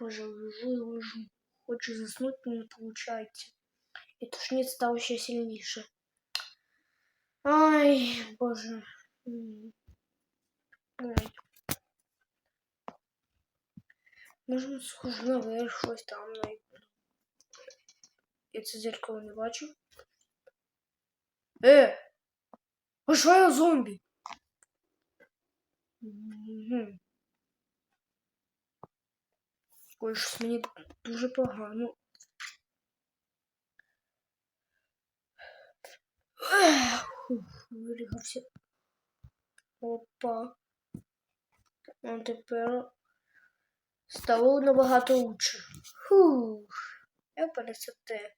Боже, лежу, лежу. Хочу заснути, но не получается. И тошнит стало ще сильніше. Ай, боже. Ой. Схожу наверх, щось там знайду. Я це зеркало не бачу. Е! А що я зомбі? Мгм. Ой, щось мені дуже погано. Вирігався. Опа. А тепер стало набагато лучше. Фух. Я пересете.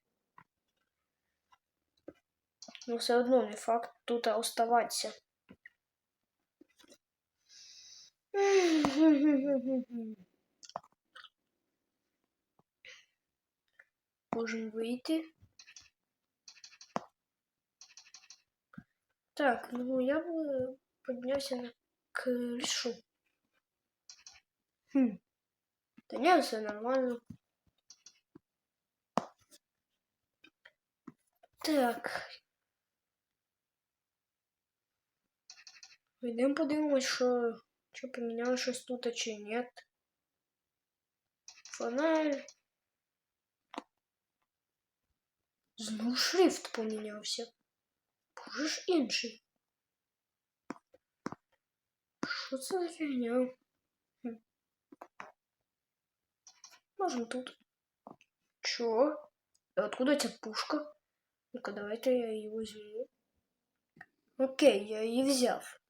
Ну, все одно не факт тут оставатися. Можемо вийти. Так, ну я бы поднялся на крышу. Хм. Да нет, все нормально. Так. Йдемо подивимось, що, що поміняли щось тут, а ні. Фонарь. Знову шрифт помінявся. Боже інший. Що це за фігня? Можем тут. Чё? Откуда эта пушка? Ну-ка, давайте я ее возьму. Окей, я її взяв.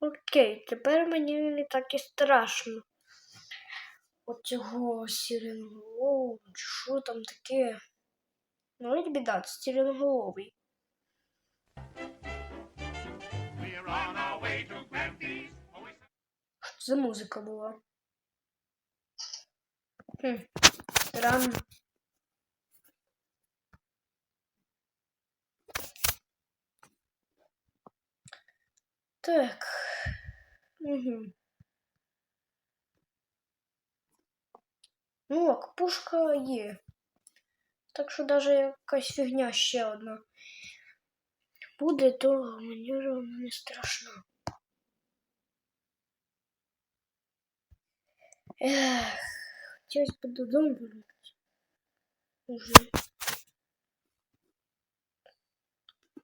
Окей, тепер мені не так і страшно. От цього сіреноголового, що там таке? Ну, от біда, це. Always Що це за музика була? Хм, странно. Так. Угу. Ну, ок, пушка є. Так що даже якась фігня ще одна буде, то мені вже не страшно. Ех, хотілося б додому вернутися. Уже.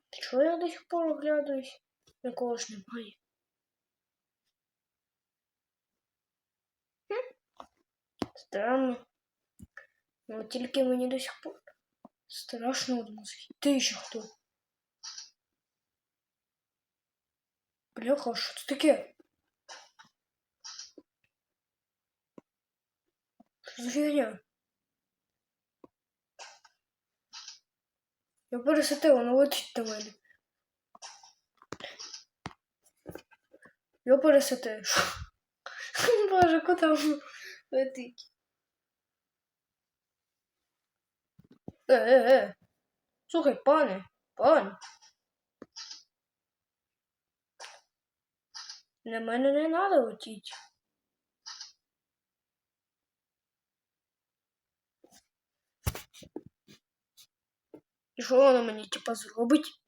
Чого я до сих пор оглядаюсь? Нікого ж немає. Странно. Ну, тільки мені до сих пор страшно від музики. Ти ще хто? Бляха, що це таке? Що за фігня? Я пересетила, воно летить до мене. Я пересетив. Боже, куди воно летить? Е, е, е. Слухай, пане, пане. На мене не треба летіть. І що воно мені типа зробить?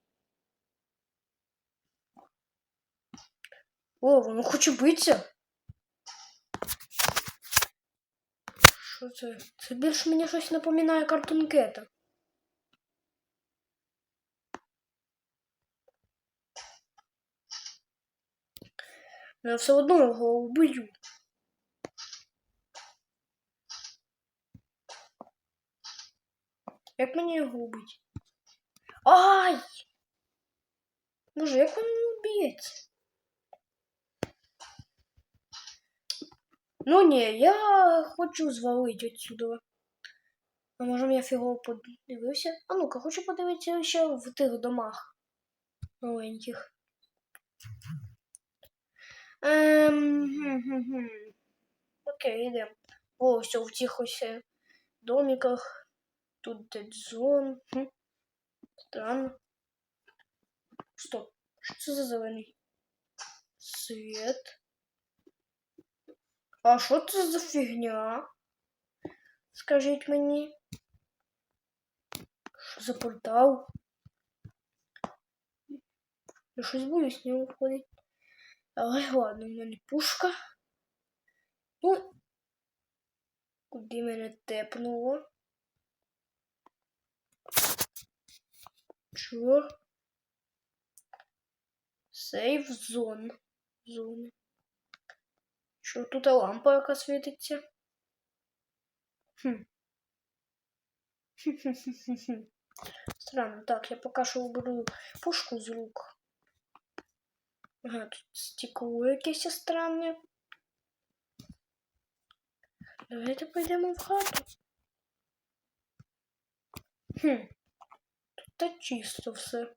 О, воно хоче битися. Що це? Це більше мені щось напоминає картун Кета. Но я все одно його убию. Як мені його убити? Ай! Боже, як він не? Ну ні, я хочу звалити отсюда. А може я фігово подивився? А ну-ка, хочу подивитися ще в тих домах маленьких. Ем, гм-гм-гм. Окей, йдемо. О, все в цих ось е, домиках. Тут дедзон. Хм. Странно. Стоп. Що це за зелений? світ. А що це за фігня? Скажіть мені. Що за портал? Я щось боюсь з нього входить. Але ладно, в мене пушка. Ну, куди мене тепнуло? Чого? Сейф зон. Зони. Що тут лампа яка світиться? Хм. Странно. Так, я поки що уберу пушку з рук. Ага, тут стекло якесь странне. Давайте пойдемо в хату. Хм. Тут чисто все.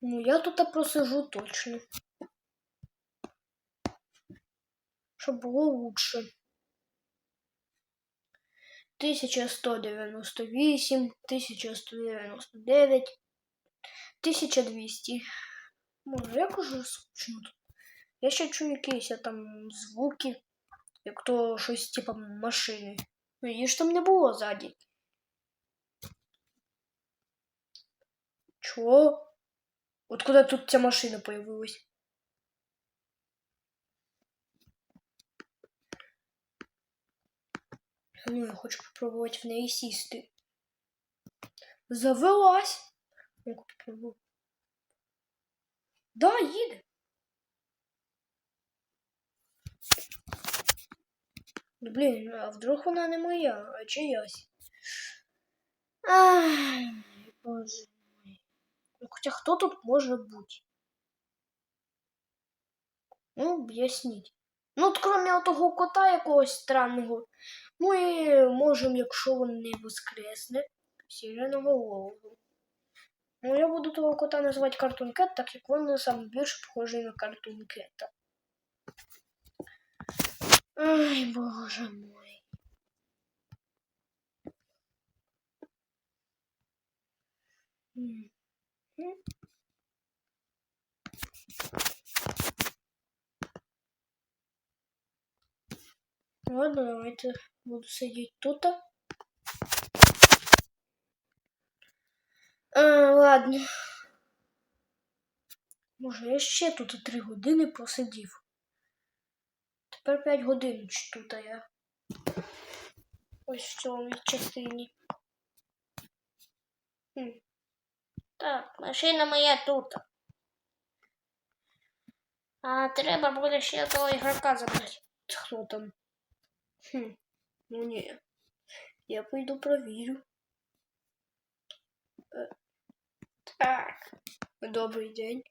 Ну, я тут просижу точно. Щоб було лучше. 1198, 1199, 1200. Може, як уже скучно тут. Я ще чую якісь там звуки, як то щось типа машини. Ну, її ж там не було ззаді. Чого? Откуда тут ця машина появилась? Ну, я хочу попробовать в неї сісти. Завелась. Ну-ка попробую. Да, їде. Ну, Блін, а вдруг вона не моя, а чиясь? Ай, боже хоча хто тут може бути? Ну, об'ясніть. Ну, от кроме того кота якогось странного, ми можемо, якщо він не воскресне, сіреноголового. Ну, я буду того кота називати Картун Кет, так як він саме більше похожий на Кета. Ай, боже мой. М. Ладно, давайте буду сидіти тут. А, ладно. Може, я ще тут три години посидів. Тепер 5 годин тут я. Ось в цьому частині. Хм. Так, машина моя тут. А треба буде ще того ігрока забрати. Хто там? Хм. Ну ні. Я пойду провірю. Е, Так. Добрий день.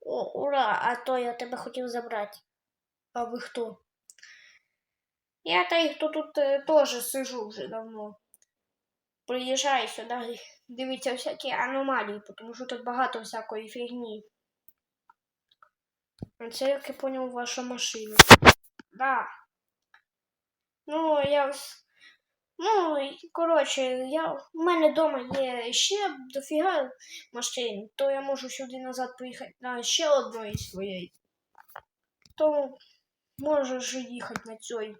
О, ура! А то я тебе хотів забрати. А ви хто? Я той, хто тут е, теж сижу вже давно. Приїжджай сюди, дивіться всякі аномалії, тому що тут багато всякої фігні. А це, як я поняв, ваша машина. Да. Ну, я. Ну, коротше, я... в мене вдома є ще дофіга машин, то я можу сюди назад поїхати на ще одної своєї. То можеш їхати на цій.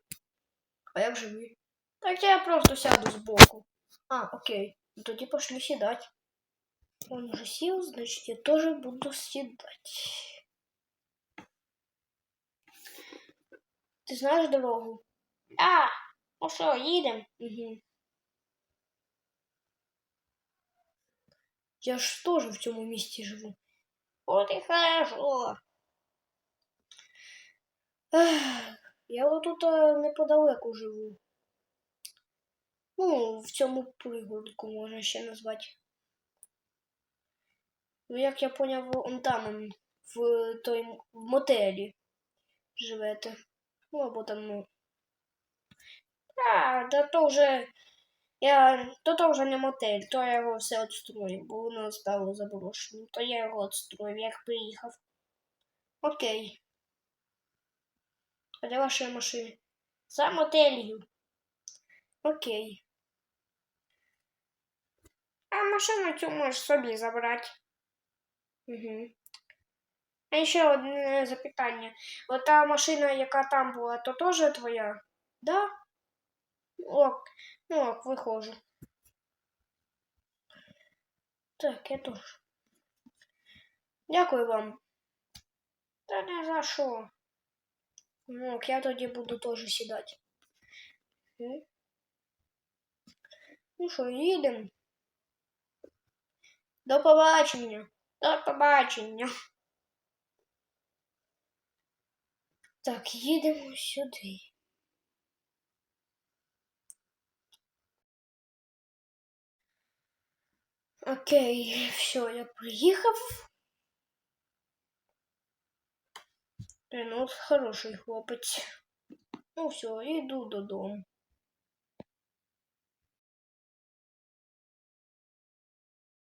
А як же ви? Так я просто сяду збоку. А, окей. Ну, Тоді пошли сідати. Он уже сел, значит, я тоже буду седать. Ты знаешь дорогу? А, ну що, їдемо? Угу. Я ж теж в цьому місті живу. От і хорошо. Я отут а, неподалеку живу. Ну, в цьому пригородку можна ще назвати. Ну, як я поняв, он там в той в мотелі живете. Ну, або там, ну. А, да то вже. Я. То то вже не мотель, то я його все відстроїв, бо воно стало заброшеним. То я його відстроїв, як приїхав. Окей. А де ваші машини? За мотелью. Окей. А машину цю можеш собі забрати. Угу. А ще одне запитання. Ота машина, яка там була, то теж твоя? Да? Ок, ну ок, виходжу. Так, я теж. Дякую вам. Та не за що. Ну, ок, я тоді буду теж сідати. М? Ну що, їдемо? До побачення. До побачення. Так, їдемо сюди. Окей, все, я приїхав. Ну, хороший хлопець. Ну все, йду додому.